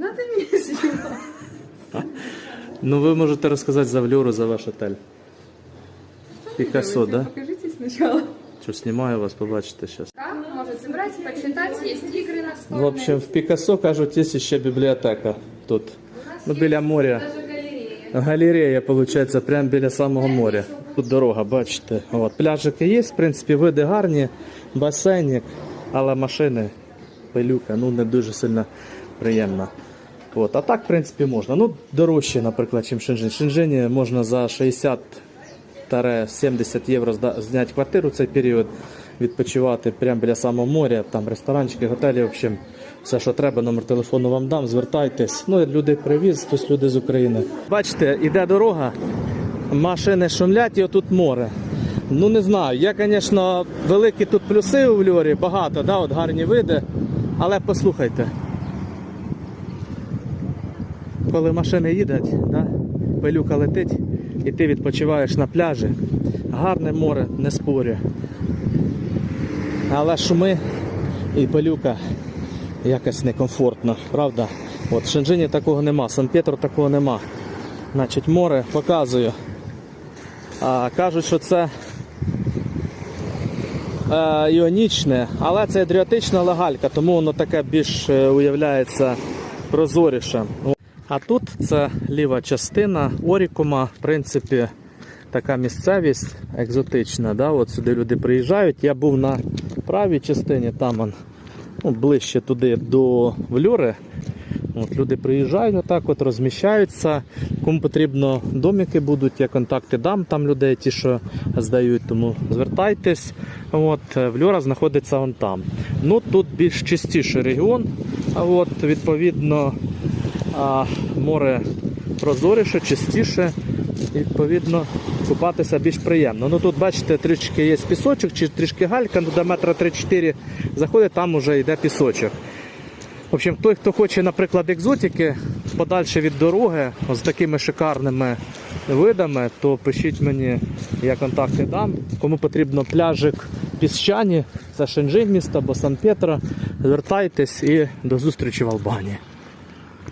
надо меня снимать. Ну ви можете розказати за Влюру, за ваш отель. Пікасо, да? Покажите сначала. Що знімаю вас, побачите зараз. Как может собрать, почитать, есть игры В настольные. общем, в Пікасо кажуть, є ще бібліотека тут. Ну, біля моря. Галерея. Виходить, прямо біля самого моря. Тут дорога, бачите. От, пляжики є, в принципі, види гарні, басейник, але машини, пилюка, ну не дуже сильно приємна. От, а так, в принципі, можна. Ну, дорожче, наприклад, ніж в Шенжині. Можна за 60-70 євро зняти квартиру в цей період, відпочивати прямо біля самого моря, там ресторанчики, готелі, в общем, все, що треба, номер телефону вам дам, звертайтесь. Ну, люди привіз, хтось люди з України. Бачите, іде дорога, машини шумлять і отут море. Ну не знаю. Я, звісно, великі тут плюси у Льорі, багато, да, от гарні види. Але послухайте. Коли машини їдуть, да, пилюка летить, і ти відпочиваєш на пляжі. Гарне море, не спорю. Але шуми і пилюка якось некомфортно, правда? От в Шенжині такого нема, Сан-Петро такого нема. Значить, море показую. А, кажуть, що це е, іонічне, але це адріатична лагалька, тому воно таке більш е, уявляється прозоріше. А тут це ліва частина Орікума, в принципі, така місцевість екзотична. Да? От сюди люди приїжджають. Я був на правій частині, там он, ну, ближче туди до Влюри. От люди приїжджають, отак от розміщаються. Кому потрібно домики будуть, я контакти дам там людей, ті, що здають, тому звертайтесь. От, е, Влюра знаходиться вон там. Ну тут більш чистіший регіон. А от, відповідно, а, море прозоріше, чистіше. І, відповідно, купатися більш приємно. Ну тут, бачите, трішки є пісочок, чи трішки галька, ну до метра 3-4 заходить, там вже йде пісочок. В общем, той, хто хоче, наприклад, екзотики, подальше від дороги, з такими шикарними видами, то пишіть мені, я контакти дам. Кому потрібно пляжик піщані, це Шенжин місто або Сан-Петро, звертайтесь і до зустрічі в Албанії.